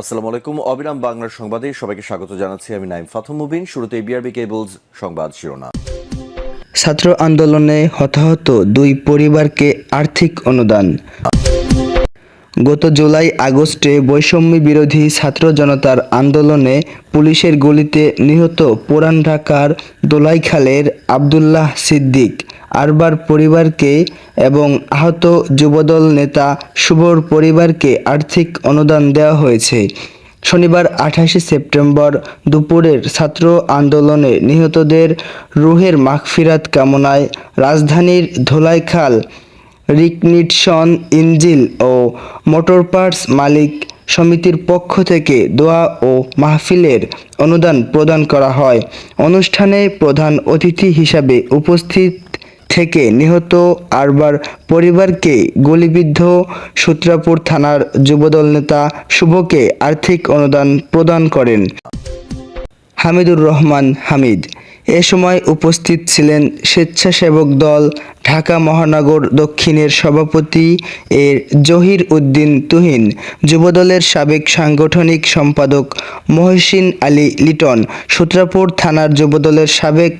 আসসালামু আলাইকুম, অবিরাম বাংলার সংবাদে সবাইকে স্বাগত জানাচ্ছি আমি নাইম ফাথম মুবিন। শুরুতে বিআরবি কেবলস সংবাদ শিরোনাম। ছাত্র আন্দোলনে হতাহত দুই পরিবারকে আর্থিক অনুদান। গত জুলাই আগস্টে বৈষম্য বিরোধী ছাত্র জনতার আন্দোলনে পুলিশের গুলিতে নিহত পুরান ঢাকার দোলাইখালের আবদুল্লাহ সিদ্দিক। আরবার পরিবারকে এবং আহত যুবদল নেতা শুভর পরিবারকে আর্থিক অনুদান দেওয়া হয়েছে। শনিবার আঠাশে সেপ্টেম্বর দুপুরের ছাত্র আন্দোলনে নিহতদের রুহের মাগফিরাত কামনায় রাজধানীর ধোলাইখাল, রিকনিটসন ইঞ্জিল ও মোটর পার্টস মালিক সমিতির পক্ষ থেকে দোয়া ও মাহফিলের অনুদান প্রদান করা হয়। অনুষ্ঠানে প্রধান অতিথি হিসাবে উপস্থিত থেকে নিহত আরবার পরিবারকে গুলিবিদ্ধ সূত্রাপুর থানার যুবদল নেতা শুভকে আর্থিক অনুদান প্রদান করেন। হামিদুর রহমান হামিদ। এ সময় উপস্থিত ছিলেন স্বেচ্ছাসেবক দল ঢাকা মহানগর দক্ষিণের সভাপতি এর জহির উদ্দিন তুহিন, যুবদলের সাবেক সাংগঠনিক সম্পাদক মহসিন আলী লিটন, সূত্রাপুর থানার যুবদলের সাবেক,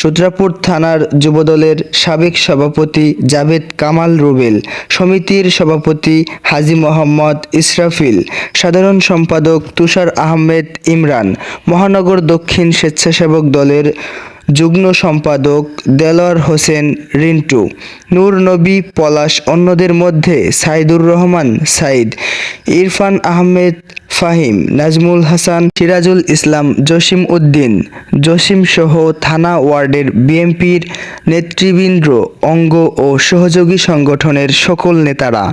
সূত্রাপুর থানার যুবদলের সাবেক সভাপতি জাভেদ কামাল রুবেল, সমিতির সভাপতি হাজি মোহাম্মদ ইসরাফিল, সাধারণ সম্পাদক তুষার আহমেদ ইমরান, মহানগর দক্ষিণ স্বেচ্ছাসেবক দলের যুগ্ম সম্পাদক দেলোয়ার হোসেন রিন্টু, নূর নবী পলাশ, অন্যদের মধ্যে সাইদুর রহমান সাইদ, ইরফান আহমেদ ফাহিম, নাজমুল হাসান, সিরাজুল ইসলাম, জসিম উদ্দিন, জসিম সহ থানা ওয়ার্ডের বিএনপির নেতৃবৃন্দ, অঙ্গ ও সহযোগী সংগঠনের সকল নেতারা।